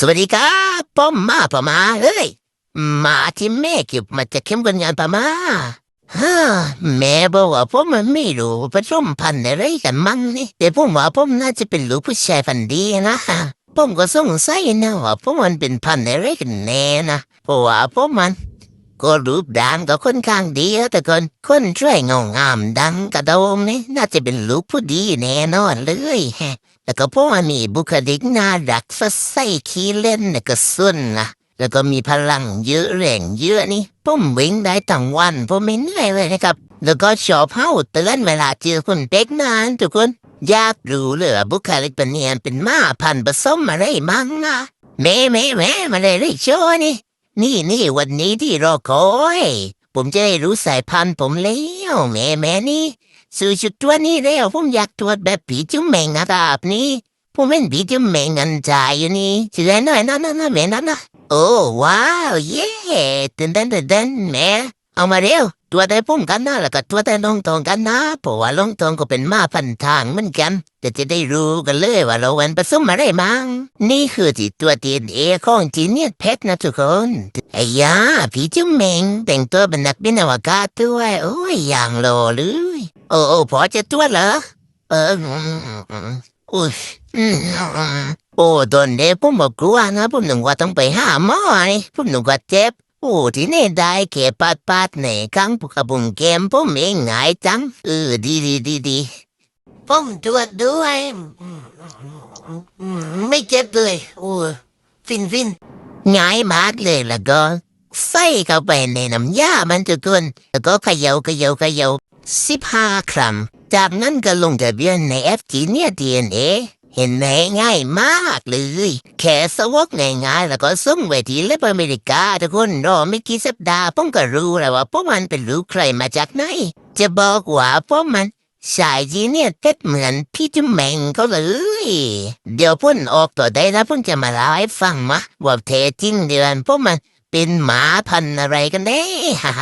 สวัสดีครับผมมาปะมาเอ้ยมาที่แม่เก็บมาจากเข้มกันงานปะมาฮ่าแม่บอกว่าผมมันไม่รู้ผสมพันธุ์อะไรกันมั้งนี่แต่ผมว่าผมน่าจะเป็นลูกผู้ชายพันธุ์ดีนะผมก็สงสัยนะว่าผมมันเป็นพันธุ์อะไรกันแน่นะเพราะว่าผมมันก็รูปด่างก็ค่อนข้างดีแต่คนคนช่วยงงามดังกระโดมนี่น่าจะเป็นลูกผู้ดีแน่นอนเลย แล้วก็พวกมันมีบุคลิกน่ารักสดใสขี้เล่นแล้วก็สุนนะแล้วก็มีพลังเยอะแรงเยอะนี่ผมวิ่งได้ทั้งวันผมไม่เหนื่อยเลยนะครับ แล้วก็ชอบเฮาเตือนเวลาเจอคนเด็กนานทุกคน อยากรู้เลยว่าบุคลิกเป็นเนี่ยเป็นมาพันผสมอะไรมั้งนะแม่แม่แม่มาเลยเลยโชว์นี่ นี่นี่วันนี้ที่รอคอย ผมจะได้รู้สายพันธุ์ผมแล้วแม่แม่นี่ ซื้อชุดตัวนี้แล้วผมอยากตรวจแบบผีจุ่มแมงนะครับนี่ผมเป็นผีจุ่มแมงงันใจอยู่นี่ชื่ออะไรนั่นนั่นนั่นแม่นั่นนะโอ้ว้าวเย้เต้นเต้นเต้นเต้นแม่เอามาเร็วตัวได้พุ่มกันนะแล้วก็ตัวได้ลงทองกันนะเพราะว่าลงทองก็เป็นมาพันทางเหมือนกันแต่จะได้รู้กันเลยว่าเราเวนผสมอะไรมั้งนี่คือที่ตัวดีเอของจีเนียเพชรนะทุกคนไอ้ยาผีจุ่มแมงแต่งตัวเป็นนักบินอวกาศด้วยโอ้ยอย่างโลเลยโอ้ โอ้พอจะตัวเหรอเอออืมอืมอืมอุ้ยอืมอืมโอ้ตอนเด็กผมบอกกลัวนะผมนึกว่าต้องไปหาหมอนี่ผมนึกว่าเจ็บโอ้ที่นี่ได้แค่ปาดปาดๆในครั้งพวกบุงเกมผมเองไงายจังเออดีดีดีดีผมตรวจด้วยอืมอืมไม่เจ็บเลยโอ้ฟินฟินง่ายมากเลยแล้วก็ใส่เข้าไปในน้ำยามันทุกคนแล้วก็เขย่าเขย่าเขย่า สิบห้าครั้งจากนั้นก็ลงทะเบียนในแอปจีเนียดีเอ็นเอเห็นไหมง่ายมากเลย แค่สวอกง่ายๆแล้วก็ส่งไปที่เลบอเมริกาทุกคนรอไม่กี่สัปดาห์ผมก็รู้แล้วว่าพวกมันเป็นลูกใครมาจากไหน จะบอกว่าพวกมันสายจีเนียเพชรเหมือนพี่จุ๊มแมงเขาเลย เดี๋ยวพ่นออกต่อได้แล้วพ่นจะมาเล่าให้ฟังมะว่าแท้จริงเดือนพวกมันเป็นหมาพันอะไรกันแน่ฮ่า